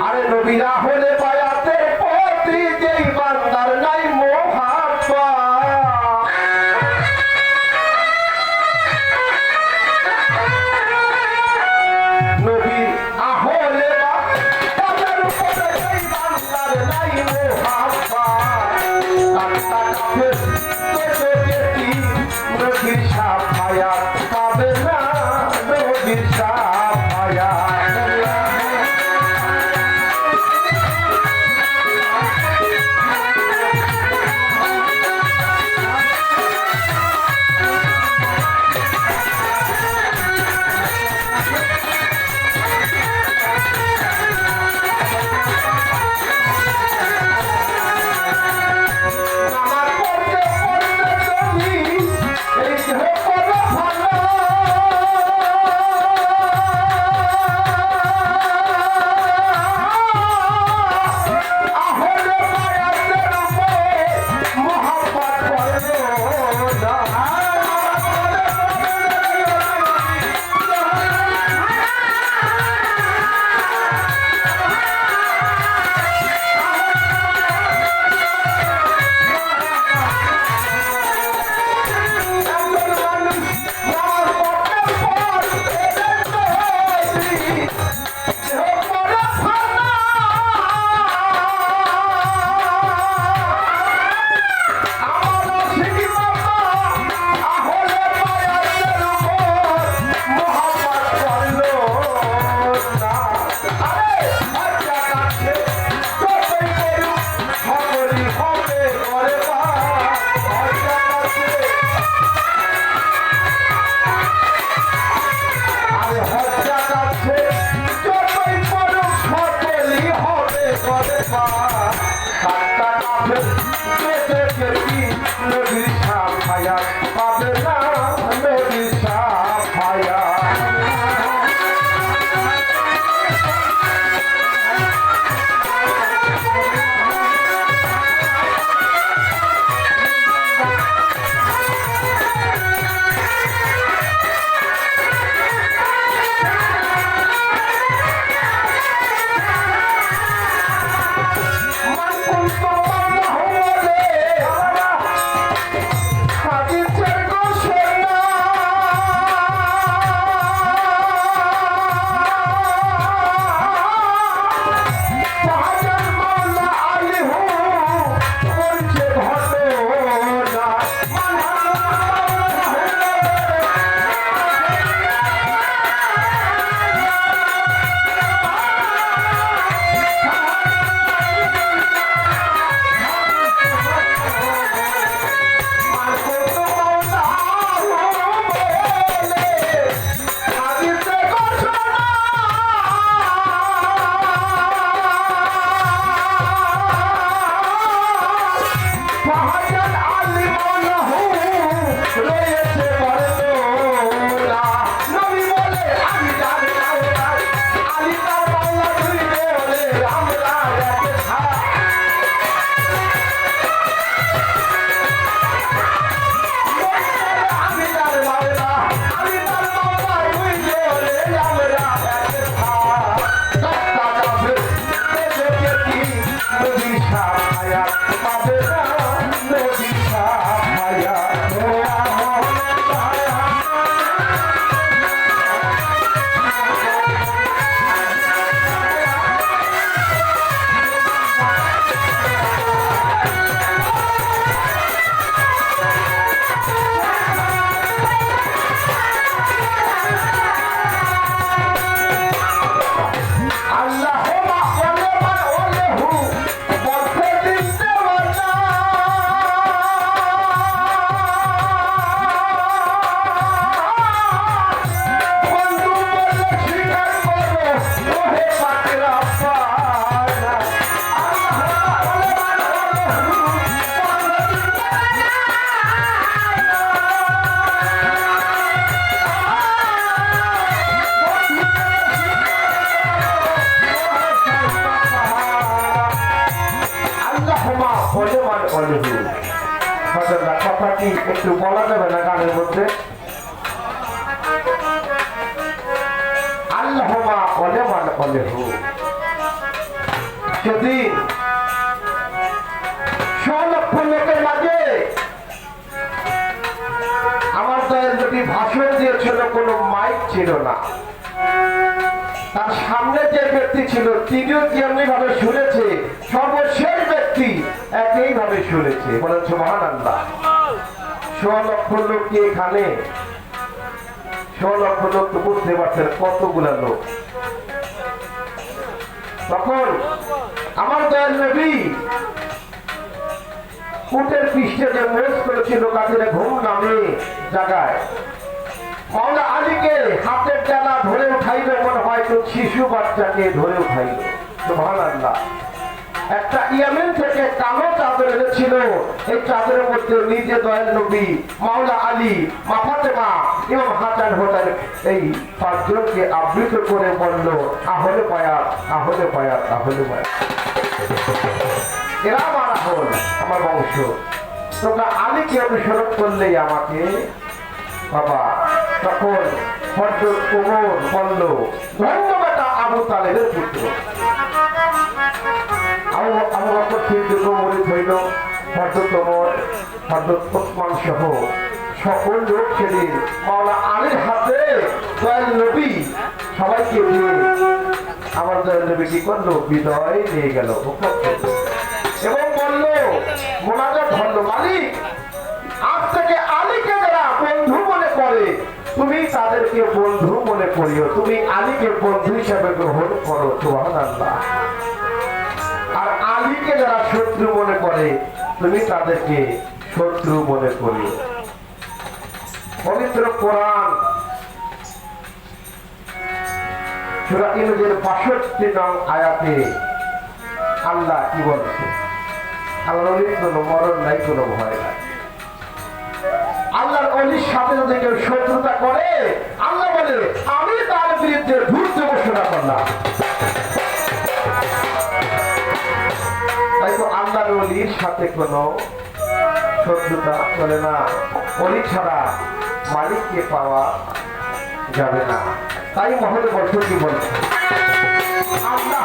আরে নবীরা হলে বায়াতে কথাটি একটু বলা যাবে না গানের মধ্যে? আমার যদি কোনো মাইক ছিল না, তার সামনে যে ব্যক্তি ছিল, তিনিও যেমনি ভাবে শুনেছে? সর্বশেষ ব্যক্তি একই ভাবে শুনেছে। বলেছে মহান ছ লোক কি এখানে ছ লোক তো বুঝতে পারছেন কতগুলা লোক। তখন আমার দয়াল নবী উটের পৃষ্ঠে যে মোজ করেছিল ঘুম নামে জায়গায় মাওলা আলীকে হাতের ডালা ধরে উঠাইল, মনে হয় তো শিশু বাচ্চাকে ধরে উঠাইল। আল্লাহ একটা ইয়ামেন থেকে কালো এনেছিল। এই মধ্যে নিজে দয়াল নবী, মাওলা আলী এবং এই পাঁচজনকে আবৃত করে বলল, আহলে পায়াত আহলে পায়াত আহলে এরা আমার আহল আমার বংশ। তোমরা আলীকে অনুসরণ করলেই আমাকে বাবা। তখন হজরত কোমর বলল, ধন্য বেটা আবু তালেবের পুত্র। আবু আবু বকর সিদ্দিক মরিদ হইল হজরত সহ সকল লোক সেদিন মাওলা আলীর হাতে নবী সবাইকে আমার দয়াল নবী কি করল? বিদয় নিয়ে গেল এবং বলল, মোনাজাত ধরল মালিক। আজ থেকে আলীকে যারা বন্ধু মনে করে, তুমি তাদেরকে বন্ধু মনে করিও। তুমি আলীকে বন্ধু হিসাবে গ্রহণ করো সুবহান আল্লাহ আলীকে যারা শত্রু মনে করে, তুমি তাদেরকে শত্রু মনে করিও। পবিত্র কোরআন সূরা ইউনুসের 62 নং আয়াতে আল্লাহ অলির সাথে করে, আল্লাহ আমি তার বিরুদ্ধে যুদ্ধ ঘোষণা করলাম। তাই তো আল্লাহর অলির সাথে কোনো শত্রুতা চলে না। অলি ছাড়া মালিককে পাওয়া যাবে না। তাই মহলে বছর কি বলছে? আল্লাহ